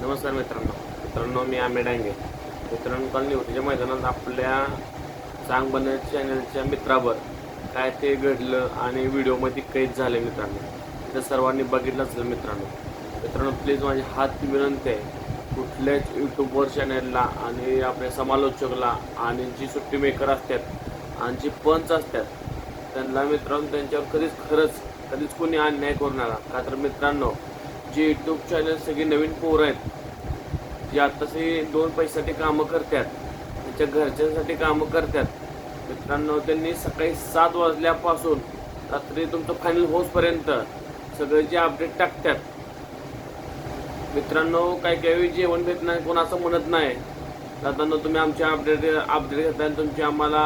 नमस्कार मित्रांनो. मित्रांनो मी आम्ही डांगे. मित्रांनो काल निवडीच्या मैदानात आपल्या चांग बनर चॅनलच्या मित्रावर काय ते घडलं आणि व्हिडिओमध्ये कैद झाले मित्रांनो. ते सर्वांनी बघितलं असेल मित्रांनो. मित्रांनो प्लीज माझी हात विनंती आहे कुठल्याच यूट्यूबवर चॅनलला आणि आपल्या समालोचकला आणि जी सुट्टी मेकर असतात आणि जी पंच असतात त्यांना मित्रांनो त्यांच्यावर कधीच खरंच कधीच कोणी अन्याय करू का तर मित्रांनो जे यूट्यूब चॅनल सगळी नवीन पोरं आहेत जे आता से दोन पैशासाठी कामं करतात त्यांच्या घरच्यांसाठी कामं करतात. मित्रांनो त्यांनी सकाळी सात वाजल्यापासून रात्री तुमचं फायनल होसपर्यंत सगळे जे अपडेट टाकतात. मित्रांनो काही काही वेळी जेवण भेट नाही कोण असं म्हणत नाही. जाताना तुम्ही आमच्या अपडेट अपडेट घेताय आणि तुमची आम्हाला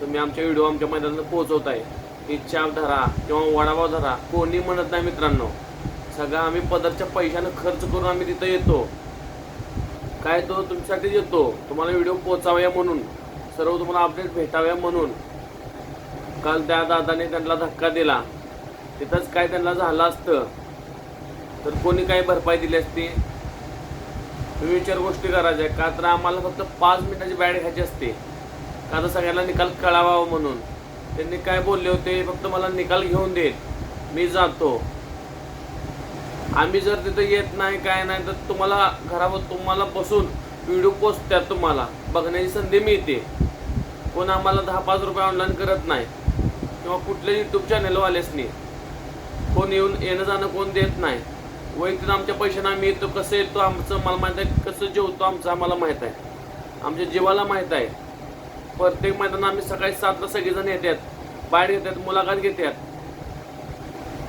तुम्ही आमच्या व्हिडिओ आमच्या मैदानात पोहोचवताय. ही चहा धरा किंवा वडापाव धरा कोणी म्हणत नाही मित्रांनो. सगळं आम्ही पदरच्या पैशानं खर्च करून आम्ही तिथं येतो. काय तो तुमच्यासाठी येतो तुम्हाला व्हिडिओ पोचाव्या म्हणून. सर्व तुम्हाला अपडेट भेटाव्या म्हणून. काल त्या दादाने त्यांना धक्का दिला. तिथंच काय त्यांना झालं असतं. तर कोणी काही भरपाई दिली असती? तुम्ही विचार गोष्टी करायच्या. का तर आम्हाला फक्त पाच मिनिटाची बॅड घ्यायची असते. का तर सगळ्यांना निकाल कळावा म्हणून. त्यांनी काय बोलले होते? फक्त मला निकाल घेऊन देत. मी जातो. आम्ही जर तिथं येत नाही काय नाही तर तुम्हाला घरावर तुम्हाला बसून व्हिडिओ पोचतात तुम्हाला. बघण्याची संधी मिळते. कोण आम्हाला दहा पाच रुपये ऑनलाईन करत नाही किंवा कुठल्या यूट्यूब चॅनलवालेच नाही कोण येऊन येणं जाणं कोण देत नाही. वैयक्तिक आमच्या पैशाने आम्ही येतो कसं येतो आमचं मला माहीत आहे कसं जेवतो आमचं आम्हाला माहीत आहे. आमच्या जीवाला माहीत आहे. प्रत्येक मैदान आम्ही सकाळी सातला सगळेजण येतात. बाहेर येतात मुलाखत घेतात.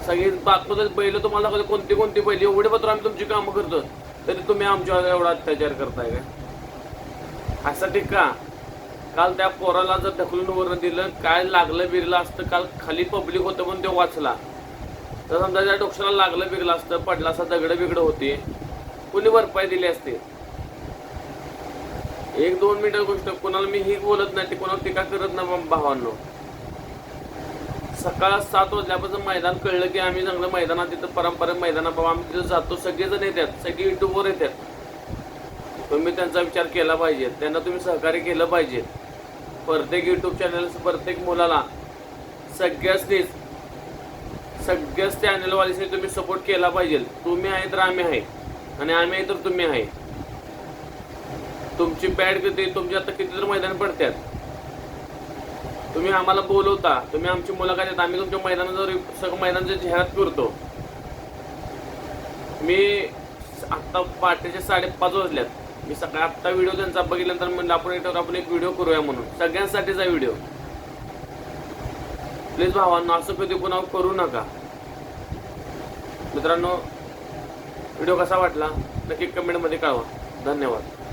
सगळी बातमीत बैल तुम्हाला कधी कोणती कोणती बैल एवढे पत्र आम्ही तुमची कामं करतो तरी तुम्ही आमच्यावर एवढा अत्याचार करताय का असं ठीक का? काल त्या पोराला जर ढकलून वर दिलं काय लागलं बिरलं असतं काल खाली पब्लिक होतं म्हणून तो वाचला. तर समजा त्या डोक्षाला लागलं बिगलं असतं पडला असं दगड बिगड होते. कुणी भरपाई दिली असते? एक दोन मिनिटं गोष्ट कोणाला मी ही बोलत नाही ते कोणाला टीका करत नाही भावांनो. सकाळ सात वाजल्यापासून मैदान कळलं की आम्ही चांगलं मैदानात तिथं परंपरा मैदानात बाबा आम्ही तिथं जातो सगळेजण येतात सगळे युट्यूबवर येतात. तुम्ही त्यांचा विचार केला पाहिजे त्यांना तुम्ही सहकार्य केलं पाहिजे. प्रत्येक युट्यूब चॅनल प्रत्येक मुलाला सगळ्यासनीच सगळ्याच चॅनलवालीसनी तुम्ही सपोर्ट केला पाहिजे. तुम्ही आहे तर आम्ही आहे आणि आम्ही आहे तर तुम्ही आहे. तुमची बॅड किती तुमची आता किती तर मैदान पडतात. तुम्ही आम्हाला बोलवता तुम्ही आमची मुलाखत येता आम्ही तुमच्या मैदानावर सगळं मैदानाच्या जाहिरात करतो. मी आत्ता पहाटेचे साडेपाच वाजल्यात. मी सकाळी आत्ता व्हिडिओ त्यांचा बघितल्यानंतर म्हणलं आपण याच्यावर आपण एक व्हिडिओ करूया म्हणून. सगळ्यांसाठीचा व्हिडिओ. प्लीज भावांना असं कधी पुन्हा करू नका. मित्रांनो व्हिडिओ कसा वाटला नक्की कमेंटमध्ये कळवा. धन्यवाद.